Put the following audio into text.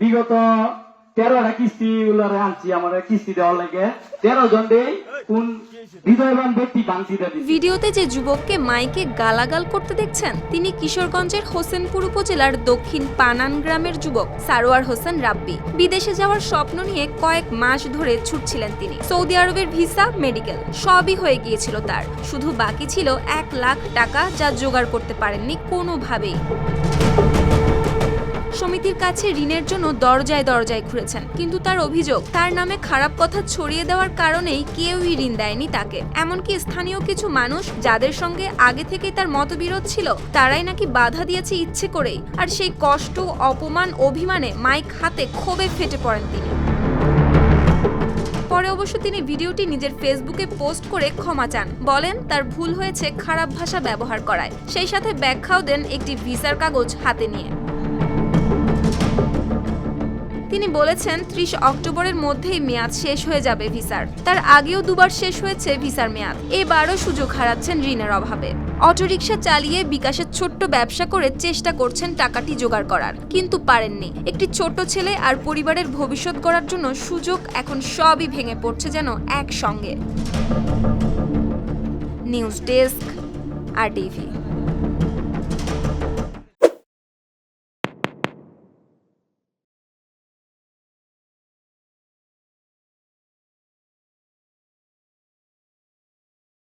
বিগত তেরোটা কিস্তি গুলারে আনছি আমার কিস্তি দেওয়ার লাগে। তেরো জন কোন ভিডিওতে যে যুবককে মাইকে গালাগাল করতে দেখছেন, তিনি কিশোরগঞ্জের হোসেনপুর উপজেলার দক্ষিণ পানান গ্রামের যুবক সারোয়ার হোসেন রাব্বি। বিদেশে যাওয়ার স্বপ্ন নিয়ে কয়েক মাস ধরে ছুটছিলেন তিনি। সৌদি আরবের ভিসা, মেডিকেল, সবই হয়ে গিয়েছিল তার। শুধু বাকি ছিল এক লাখ টাকা যা জোগাড় করতে পারেননি কোনোভাবেই। সমিতির কাছে ঋণের জন্য দরজায় দরজায় ঘুরেছেন। কিন্তু তার অভিযোগ, তার নামে খারাপ কথা ছড়িয়ে দেওয়ার কারণেই কেউই ঋণ দেয়নি তাকে। এমনকি স্থানীয় কিছু মানুষ যাদের সঙ্গে আগে থেকেই তার মতবিরোধ ছিল, তারাই নাকি বাধা দিয়েছে ইচ্ছে করেই। আর সেই কষ্ট, অপমান, অভিমানে মাইক হাতে ক্ষোভে ফেটে পড়েন তিনি। পরে অবশ্য তিনি ভিডিওটি নিজের ফেসবুকে পোস্ট করে ক্ষমা চান। বলেন, তার ভুল হয়েছে খারাপ ভাষা ব্যবহার করায়। সেই সাথে ব্যাখ্যাও দেন একটি ভিসার কাগজ হাতে নিয়ে। তিনি বলেছেন, ত্রিশ অক্টোবরের মধ্যেই মেয়াদ শেষ হয়ে যাবে ভিসার। তার আগেও দুবার শেষ হয়েছে ভিসার মেয়াদ। এবারও সুযোগ হারাচ্ছেন ঋণের অভাবে। অটোরিকশা চালিয়ে বিকাশের ছোট্ট ব্যবসা করে চেষ্টা করছেন টাকাটি জোগাড় করার। কিন্তু পারেননি। একটি ছোট্ট ছেলে আর পরিবারের ভবিষ্যৎ করার জন্য সুযোগ এখন সবই ভেঙে পড়ছে যেন একসঙ্গে। নিউজ ডেস্ক, আর টিভি